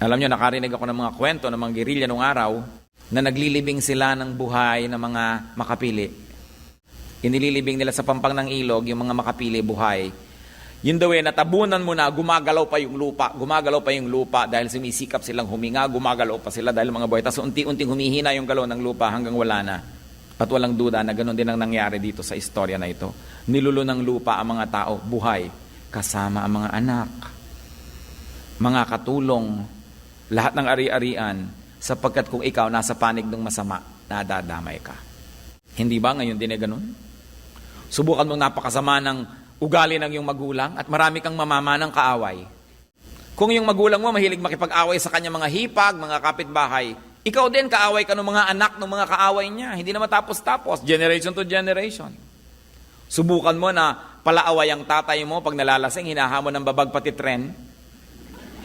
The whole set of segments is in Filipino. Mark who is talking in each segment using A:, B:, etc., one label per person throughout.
A: Alam nyo, nakarinig ako ng mga kwento ng mga gerilya nung araw na naglilibing sila ng buhay ng mga makapili. Inililibing nila sa pampang ng ilog yung mga makapili buhay. Yun daw eh, natabunan mo na, gumagalaw pa yung lupa, gumagalaw pa yung lupa dahil sumisikap silang huminga, gumagalaw pa sila dahil mga buhay. Tapos unti-unting humihina yung galaw ng lupa hanggang wala na. At walang duda na ganun din ang nangyari dito sa istorya na ito. Nilulo ng lupa ang mga tao, buhay, kasama ang mga anak, mga katulong, lahat ng ari-arian, sapagkat kung ikaw nasa panig ng masama, nadadamay ka. Hindi ba ngayon din eh ganun? Subukan mong napakasama ng ugali ng iyong magulang at marami kang mamama ng kaaway. Kung yung magulang mo mahilig makipag-away sa kanya mga hipag, mga kapitbahay, ikaw din kaaway ka ng mga anak ng mga kaaway niya. Hindi na matapos-tapos, generation to generation. Subukan mo na palaaway ang tatay mo pag nalalasing, hinahamon ng babag pati tren.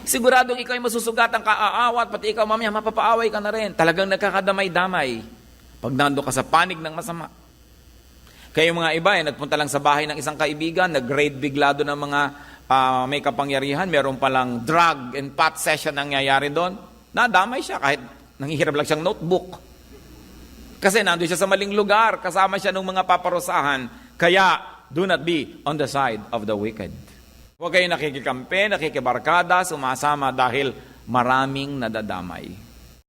A: Siguradong ikaw ay masusugatan kaaawat, pati ikaw mamaya mapapaaway ka na rin. Talagang nagkakadamay-damay pag nando ka sa panig ng masama. Yung mga iba, eh, nagpunta lang sa bahay ng isang kaibigan, nag-grade biglado ng mga ah, may kapangyarihan, meron palang drug and pot session nangyayari doon. Nadamay siya kahit nanghihirap lang siyang notebook. Kasi nandun siya sa maling lugar, kasama siya ng mga paparusahan. Kaya, do not be on the side of the wicked. Huwag kayo nakikikampi, nakikibarkada, sumasama dahil maraming nadadamay.